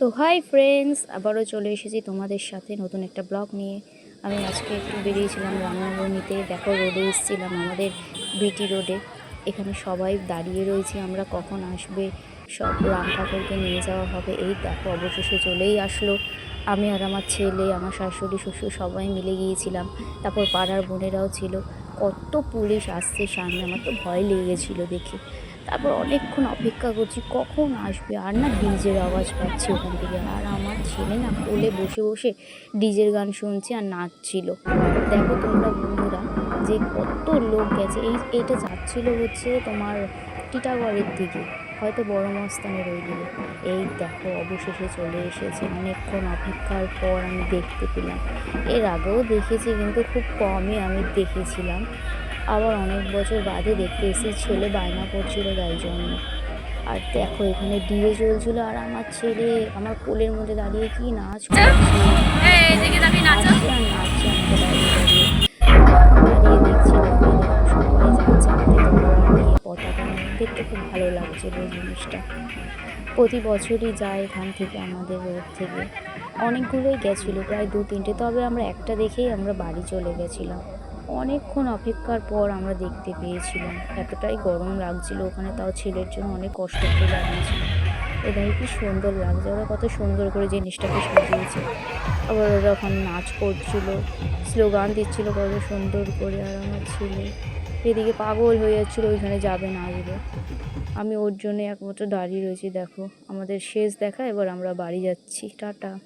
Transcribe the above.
তো hi friends আবারও চলে এসেছি তোমাদের সাথে নতুন একটা ব্লগ নিয়ে। আমি আজকে একটু বেরিয়েছিলাম রান্নাভূমিতে দেখো রোডে এসেছিলাম আমাদের বিটি রোডে এখানে সবাই দাঁড়িয়ে রয়েছি, আমরা কখন আসবে সব রাম ঠাকুরকে নিয়ে যাওয়া হবে। এই দেখো, অবশেষে চলেই আসলো। আমি আর আমার ছেলে, আমার শাশুড়ি, শ্বশুর সবাই মিলে গিয়েছিলাম। তারপর পাড়ার বোনেরাও ছিল। কত পুলিশ আসছে সামনে, আমার তো ভয় লেগে গেছিল দেখে। তারপর অনেকক্ষণ অপেক্ষা করছি, কখন আসবে? আর না ডিজের আওয়াজ পাচ্ছি ওখান থেকে। আর আমার ছেলে না কোলে বসে বসে ডিজের গান শুনছে আর নাচছিল। দেখো তোমরা বন্ধুরা, যে কত লোক গেছে। এই এটা যাচ্ছিল হচ্ছে তোমার টিটাগড়ের দিকে। হয়তো বড় মস্তানের ওই দিকে। এই দেখো, অবশেষে চলে এসেছে। অনেকক্ষণ অপেক্ষার পর আমি দেখতে পেলাম। এর আগেও দেখেছি, কিন্তু খুব কমই আমি দেখেছিলাম। আবার অনেক বছর বাদে দেখতে এসেছি, ছেলে বায়না করছিল তাই জন্য। আর দেখো, এখানে ডিজে চলছিল আর আমার ছেলে আমার কোলের মধ্যে দাঁড়িয়ে কি নাচ করছে। দেখতে খুব ভালো লাগছিল এই জিনিসটা। প্রতি বছরই যায় এখান থেকে আমাদের রোড থেকে। অনেকগুলোই গেছিল, প্রায় দু তিনটে। তবে আমরা একটা দেখেই আমরা বাড়ি চলে গেছিলাম। অনেকক্ষণ অপেক্ষার পর আমরা দেখতে পেয়েছিলাম। এতটাই গরম লাগছিল ওখানে, তাও ছেলের জন্য অনেক কষ্ট করে লাগিয়েছিল এটাই কি সুন্দর লাগছে, ওরা কত সুন্দর করে জিনিসটাকে সাজিয়েছে। আবার ওরা ওখানে নাচ করছিল, স্লোগান দিচ্ছিল কত সুন্দর করে আর আমার ছেলে। এদিকে পাগল হয়ে যাচ্ছিল, ওইখানে যাবে না আসবে আমি ওর জন্য একমাত্র দাঁড়িয়ে রয়েছি, দেখো। আমাদের শেষ দেখা, এবার আমরা বাড়ি যাচ্ছি। টাটা।